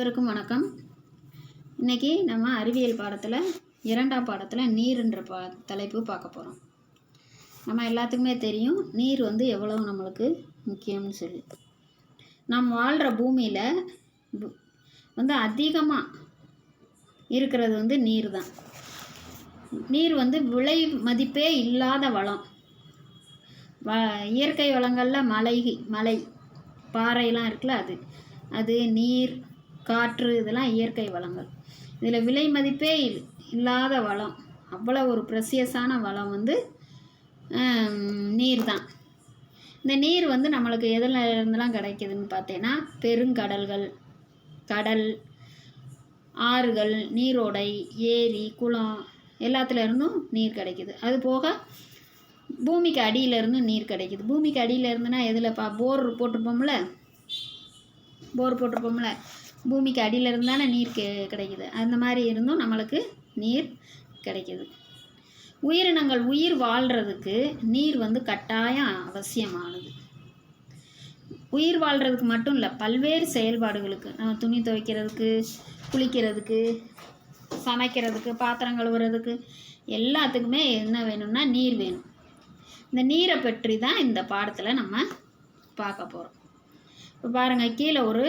அனைவருக்கும் வணக்கம். இன்றைக்கி நம்ம அறிவியல் பாடத்தில் இரண்டாம் பாடத்தில் நீர்ன்ற பா தலைப்பு பார்க்க போகிறோம் நம்ம எல்லாத்துக்குமே தெரியும் நீர் வந்து எவ்வளவு நம்மளுக்கு முக்கியம்னு சொல்லி. நாம் வாழ்கிற பூமியில் பு- வந்து அதிகமாக இருக்கிறது வந்து நீர் தான் நீர் வந்து விலை மதிப்பே இல்லாத வளம். வ இயற்கை வளங்களில் மலை மலை பாறையெல்லாம் இருக்குல்ல அது. அது நீர் காற்று இதெல்லாம் இயற்கை வளங்கள். இதில் விலை மதிப்பே இல்- இல்லாத வளம். அவ்வளோ ஒரு ப்ரெசியஸான வளம் வந்து நீர் தான். இந்த நீர் வந்து நம்மளுக்கு எதில் இருந்தெல்லாம் கிடைக்குதுன்னு பார்த்தீங்கன்னா பெருங்கடல்கள் கடல் ஆறுகள் நீரோடை ஏரி குளம் எல்லாத்துல இருந்தும் நீர் கிடைக்குது. அது போக பூமிக்கு அடியிலேருந்தும் நீர் கிடைக்குது. பூமிக்கு அடியில் இருந்துன்னா எதில் பா போர் போட்டிருப்போம்ல? போர் போட்டிருப்போம்ல? பூமிக்கு அடியில் இருந்து தானே நீர் கெ கிடைக்குது. அந்த மாதிரி இருந்தும் நம்மளுக்கு நீர் கிடைக்குது. உயிரினங்கள் உயிர் வாழ்கிறதுக்கு நீர் வந்து கட்டாயம் அவசியமானது. உயிர் வாழ்கிறதுக்கு மட்டும் இல்லை பல்வேறு செயல்பாடுகளுக்கு. நம்ம துணி துவைக்கிறதுக்கு குளிக்கிறதுக்கு சமைக்கிறதுக்கு பாத்திரம் கழுவுறதுக்கு எல்லாத்துக்குமே என்ன வேணும்னா நீர் வேணும். இந்த நீரை பற்றி தான் இந்த பாடத்தில் நம்ம பார்க்க போகிறோம் இப்போ பாருங்கள் கீழே ஒரு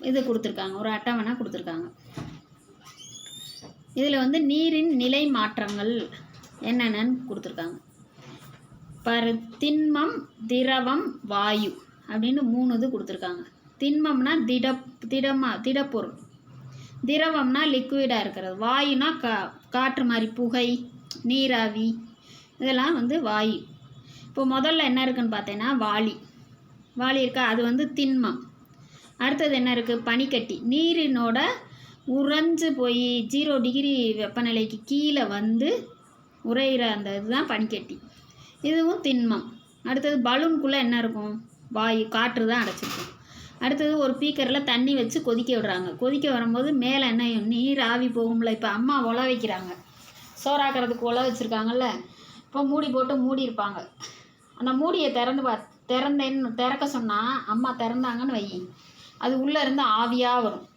இது கொடுத்துருக்காங்க. ஒரு அட்டவணை கொடுத்துருக்காங்க. இதில் வந்து நீரின் நிலை மாற்றங்கள் என்னென்னு கொடுத்துருக்காங்க. பரு திண்மம் திரவம் வாயு அப்படின்னு மூணு இது கொடுத்துருக்காங்க. திண்மம்னா திட திடமா திடப்பொருள். திரவம்னா லிக்விடாக இருக்கிறது. வாயுனா கா காற்று மாதிரி புகை நீராவி இதெல்லாம் வந்து வாயு. இப்போ முதல்ல என்ன இருக்குன்னு பார்த்தீங்கன்னா வாளி. வாளி இருக்கா? அது வந்து திண்மம். அடுத்தது என்ன இருக்குது பனிக்கட்டி. நீரினோட உறைஞ்சு போய் ஜீரோ டிகிரி வெப்பநிலைக்கு கீழே வந்து உறையிற அந்த இதுதான் பனிக்கட்டி. இதுவும் திண்மம். அடுத்தது பலூனுக்குள்ளே என்ன இருக்கும்? வாயு காற்று தான் அடைச்சிருக்கும். அடுத்தது ஒரு பீக்கரில் தண்ணி வச்சு கொதிக்க விடுறாங்க. கொதிக்க வரும்போது மேலே என்ன நீர் ஆவி போகும்ல. இப்போ அம்மா உல வைக்கிறாங்க. சோறாக்கிறதுக்கு உல வச்சுருக்காங்கல்ல. இப்போ மூடி போட்டு மூடி இருப்பாங்க அந்த மூடியை திறந்து பா திறந்தேன்னு திறக்க சொன்னால் அம்மா திறந்தாங்கன்னு வை அது உள்ளே இருந்து ஆவியாக வரும்.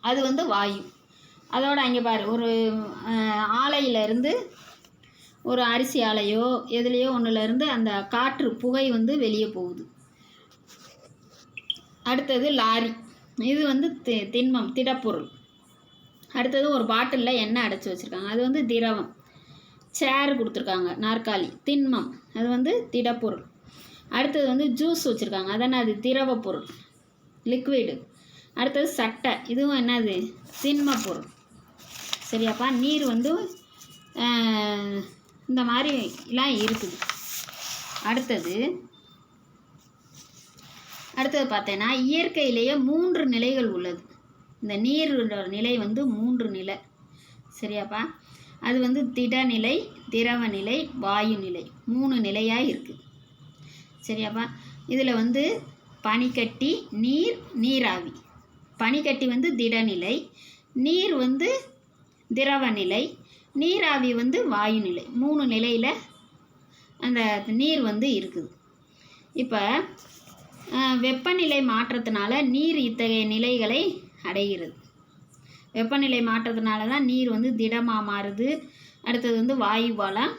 அது வந்து வாயு. அதோட அங்கே பாரு ஒரு ஆலையிலேருந்து ஒரு அரிசி ஆலையோ எதுலேயோ ஒன்றுலேருந்து அந்த காற்று புகை வந்து வெளியே போகுது. அடுத்தது லாரி. இது வந்து தி திண்மம் திடப்பொருள். அடுத்தது ஒரு பாட்டிலில் எண்ணெய் அடைச்சி வச்சுருக்காங்க. அது வந்து திரவம். சேர் கொடுத்துருக்காங்க நாற்காலி. திண்மம். அது வந்து திடப்பொருள். அடுத்தது வந்து ஜூஸ் வச்சுருக்காங்க. அதனால் அது திரவ பொருள் லிக்விடு அடுத்தது சட்டை. இதுவும் என்னது? திண்ம பொருள். சரியாப்பா? நீர் வந்து இந்த மாதிரிலாம் இருக்குது. அடுத்தது அடுத்தது பார்த்தேன்னா இயற்கையிலேயே மூன்று நிலைகள் உள்ளது. இந்த நீரோட நிலை வந்து மூன்று நிலை. சரியாப்பா? அது வந்து திடநிலை திரவ நிலை வாயு நிலை. மூணு நிலையாக இருக்குது சரியாப்பா? இதில் வந்து பனிக்கட்டி நீர் நீராவி. பனிக்கட்டி வந்து திடநிலை நீர் வந்து திரவ நிலை நீராவி வந்து வாயு நிலை மூணு நிலையில் அந்த நீர் வந்து இருக்குது. இப்போ வெப்பநிலை மாற்றத்தினால நீர் இத்தகைய நிலைகளை அடைகிறது. வெப்பநிலை மாற்றத்தினால தான் நீர் வந்து திடமாக மாறுது. அடுத்தது வந்து வாயுவாலாம்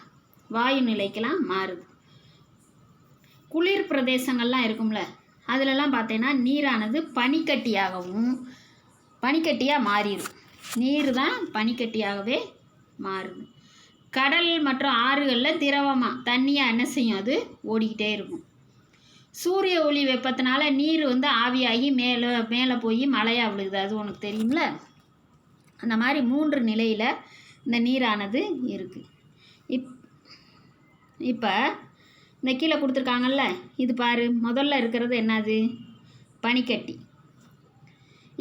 வாயு நிலைக்கெல்லாம் மாறுது. குளிர் பிரதேசங்கள்லாம் இருக்கும்ல அதிலெல்லாம் பார்த்தீங்கன்னா நீரானது பனிக்கட்டியாகவும் பனிக்கட்டியாக மாறிடும். நீர் தான் பனிக்கட்டியாகவே மாறுது கடல் மற்றும் ஆறுகளில் திரவமாக தண்ணியாக என்ன செய்யும் அது? ஓடிக்கிட்டே இருக்கும். சூரிய ஒளி வெப்பத்தினால நீர் வந்து ஆவியாகி மேலே மேலே போய் மழையாக விழுகுது. அது உனக்கு தெரியும்ல? அந்த மாதிரி மூன்று நிலையில் இந்த நீரானது இருக்குது இப் இப்போ இந்த கீழே கொடுத்துருக்காங்கல்ல இது பாரு முதல்ல இருக்கிறது என்னது? பனிக்கட்டி.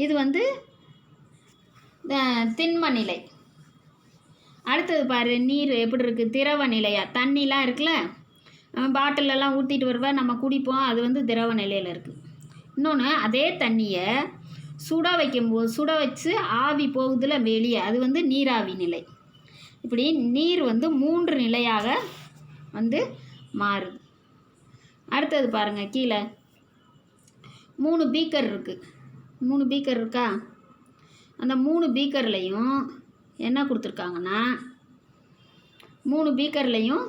இது வந்து திண்ம நிலை அடுத்தது பாரு நீர் எப்படி இருக்குது திரவ நிலையா? தண்ணிலாம் இருக்குல்ல? நம்ம பாட்டிலெல்லாம் ஊற்றிட்டு வருவேன் நம்ம குடிப்போம் அது வந்து திரவ நிலையில் இருக்குது இன்னொன்று அதே தண்ணியை சுட வைக்கும்போது சுட வச்சு ஆவி போகுதுல வெளியே அது வந்து நீராவி நிலை. இப்படி நீர் வந்து மூன்று நிலையாக வந்து மாறுது. அடுத்தது பாருங்கள் கீழே. மூணு பீக்கர் இருக்குது மூணு பீக்கர் இருக்கா? அந்த மூணு பீக்கர்லையும் என்ன கொடுத்துருக்காங்கன்னா மூணு பீக்கர்லையும்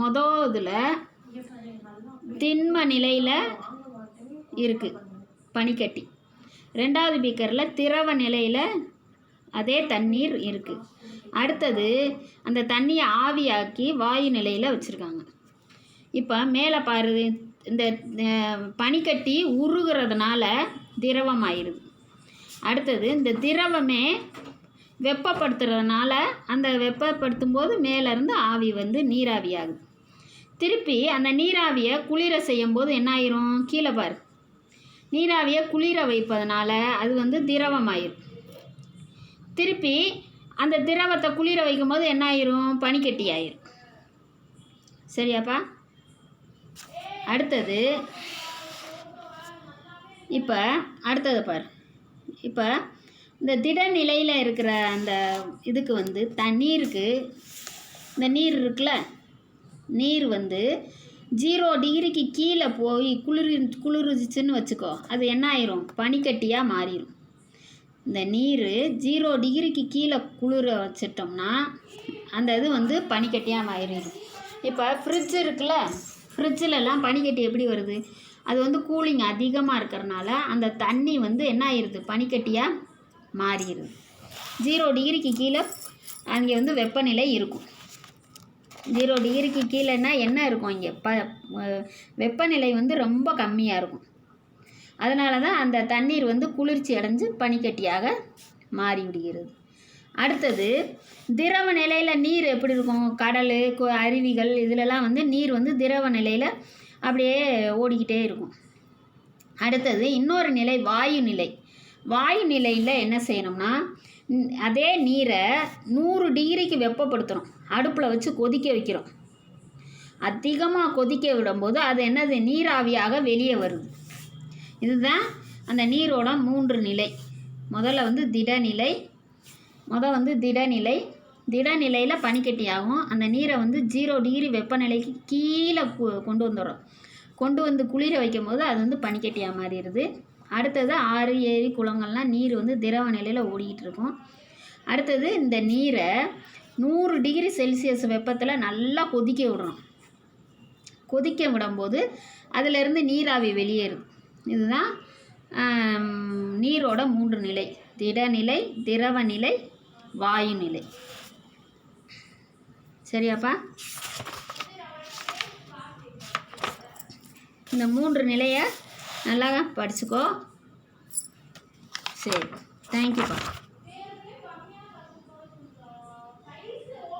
மொதல் இதில் திண்ம நிலையில் இருக்குது பனிக்கட்டி. ரெண்டாவது பீக்கரில் திரவ நிலையில் அதே தண்ணீர் இருக்குது அடுத்தது அந்த தண்ணியை ஆவியாக்கி வாயு நிலையில் வச்சுருக்காங்க. இப்போ மேலே பாரு இந்த பனிக்கட்டி உருகிறதுனால திரவம் ஆயிடுது அடுத்தது இந்த திரவமே வெப்பப்படுத்துறதுனால அந்த வெப்பப்படுத்தும் போது மேலேருந்து ஆவி வந்து நீராவி ஆகுது. திருப்பி அந்த நீராவியை குளிர செய்யும் போது என்ன ஆயிரும் கீழே பாரு. நீராவியை குளிர வைப்பதனால அது வந்து திரவமாயிரும். திருப்பி அந்த திரவத்தை குளிர வைக்கும்போது என்ன ஆயிரும் பனிக்கட்டி ஆயிரும். சரியாப்பா? அடுத்தது இப்போ அடுத்தது பார். இப்போ இந்த திட நிலையில் இருக்கிற அந்த இதுக்கு வந்து தண்ணீருக்கு இந்த நீர் இருக்குல்ல நீர் வந்து ஜீரோ டிகிரிக்கு கீழே போய் குளிர் குளிர்ச்சின்னு வச்சுக்கோ அது என்ன ஆயிரும்? பனிக்கட்டியாக மாறிடும் இந்த நீர் ஜீரோ டிகிரிக்கு கீழே குளிர வச்சிட்டோம்னா அந்த இது வந்து பனிக்கட்டியாக மாறிடும் இப்போ ஃப்ரிட்ஜ் இருக்குல்ல ஃப்ரிட்ஜிலலாம் பனிக்கட்டி எப்படி வருது? அது வந்து கூலிங் அதிகமாக இருக்கிறனால அந்த தண்ணி வந்து என்ன ஆயிடுது பனிக்கட்டியாக மாறிடுது. ஜீரோ டிகிரிக்கு கீழே அங்கே வந்து வெப்பநிலை இருக்கும். ஜீரோ டிகிரிக்கு கீழேன்னா என்ன இருக்கும் இங்கே? ப வெப்பநிலை வந்து ரொம்ப கம்மியாக இருக்கும். அதனால தான் அந்த தண்ணீர் வந்து குளிர்ச்சி அடைஞ்சு பனிக்கட்டியாக மாறி விடுகிறது அடுத்தது திரவ நிலையில் நீர் எப்படி இருக்கும்? கடல் கு- அருவிகள் இதிலெல்லாம் வந்து நீர் வந்து திரவ நிலையில் அப்படியே ஓடிக்கிட்டே இருக்கும். அடுத்தது இன்னொரு நிலை வாயு நிலை. வாயு நிலையில் என்ன செய்யணும்னா அதே நீரை நூறு டிகிரிக்கு வெப்பப்படுத்துகிறோம் அடுப்பில் வச்சு கொதிக்க வைக்கிறோம். அதிகமாக கொதிக்க விடும்போது அது என்னது? நீராவியாக வெளியே வருது. இதுதான் அந்த நீரோட மூன்று நிலை. முதல்ல வந்து திடநிலை மொதல் வந்து திடநிலை. திடநிலையில் பனிக்கட்டி ஆகும் அந்த நீரை வந்து ஜீரோ டிகிரி வெப்பநிலைக்கு கீழே கொண்டு வந்துடும் கொண்டு வந்து குளிர வைக்கும் போது அது வந்து பனிக்கட்டியாக மாறிடுது. அடுத்தது ஆறு ஏரி குளங்கள்லாம் நீர் வந்து திரவ நிலையில் ஓடிக்கிட்டு இருக்கும் அடுத்தது இந்த நீரை நூறு டிகிரி செல்சியஸ் வெப்பத்தில் நல்லா கொதிக்க விடுறோம் கொதிக்க விடும்போது அதிலிருந்து நீராவி வெளியேறுது இதுதான் நீரோட மூன்று நிலை. திடநிலை திரவ நிலை வாயு நிலை சரியாப்பா? இந்த மூன்று நிலையை நல்லா படிச்சுக்கோ. சரி தேங்க்யூப்பா